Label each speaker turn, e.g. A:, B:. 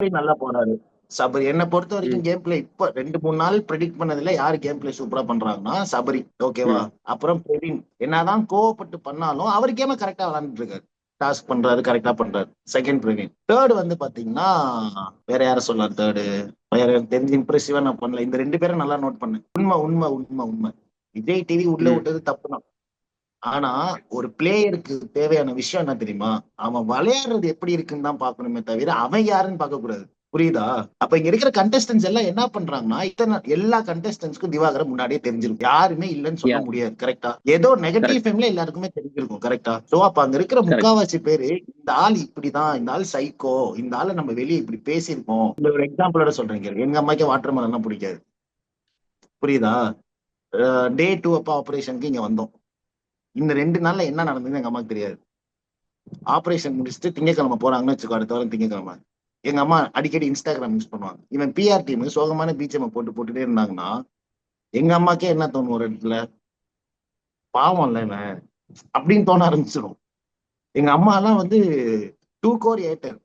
A: நல்லா போறாரு. சபரி என்ன பொறுத்த வரைக்கும் கேம் பிளே இப்ப ரெண்டு மூணு நாள் ப்ரெடிக்ட் பண்ணதுல யாரு கேம் பிளே சூப்பரா பண்றாங்கன்னா சபரி ஓகேவா அப்புறம் பிரவீன் என்னதான் கோவப்பட்டு பண்ணாலும் அவர் கேம கரெக்டா விளாண்டுட்டு இருக்காரு. டாஸ்க் பண்றாரு கரெக்டா பண்றாரு. செகண்ட் பிரவீன் தேர்ட் வந்து பாத்தீங்கன்னா வேற யார சொல்லலாம் தேர்டு வேற எனக்கு தெரிஞ்சு இம்ப்ரெசிவா நான் பண்ணல. இந்த ரெண்டு பேரும் நல்லா நோட் பண்ணேன் உண்மை உண்மை உண்மை உண்மை. விஜய் டிவி உள்ள. விட்டது தப்பு தான் ஆனா ஒரு பிளேயருக்கு தேவையான விஷயம் என்ன தெரியுமா? அவன் விளையாடுறது எப்படி இருக்குன்னு தான் பாக்கணுமே தவிர அவன் யாருன்னு பார்க்க கூடாது புரியுதா? அப்ப இங்க இருக்கிற கண்டஸ்டன்ஸ் எல்லாம் என்ன பண்றாங்கன்னா இத்தனை எல்லா கண்டஸ்டன்ஸ்க்கும் திவாகர் முன்னாடியே தெரிஞ்சிருக்கும். யாருமே இல்லைன்னு சொல்ல. முடியாது கரெக்டா ஏதோ நெகட்டிவ் ஃபேம்ல எல்லாருக்குமே தெரிஞ்சிருக்கும் கரெக்டா சோ அப்ப அங்க இருக்கிற முக்காவாசி பேரு இந்த ஆள் இப்படிதான் இந்த ஆள் சைக்கோ இந்த ஆளை நம்ம வெளியே இப்படி பேசியிருக்கோம். இந்த ஒரு எக்ஸாம்பிளோட சொல்றேன் கேளு. எங்க அம்மாக்கு வாட்டர் மெலன்னா பிடிக்காது. புரியுதா? டே டூ அப்ப ஆபரேஷனுக்கு இங்க வந்தோம். இந்த ரெண்டு நாள்ல என்ன நடந்ததுன்னு எங்க அம்மாக்கு தெரியாது. ஆபரேஷன் முடிச்சுட்டு திங்கக்கிழமை போறாங்கன்னு வச்சுக்கோ அடுத்த வாரம் திங்கக்கிழமை. எங்க அம்மா அடிக்கடி இன்ஸ்டாகிராம் யூஸ் பண்ணுவாங்க. இவன் பிஆர் டீம் சோகமான பீச்சமை போட்டு போட்டுட்டே இருந்தாங்கன்னா எங்க அம்மாக்கே என்ன தோணும் ஒரு இடத்துல? பாவம் இல்ல இவன். அப்படின்னு தோண ஆரம்பிச்சிடும் எங்க அம்மா எல்லாம் வந்து டூ கோர் ஏட்டர்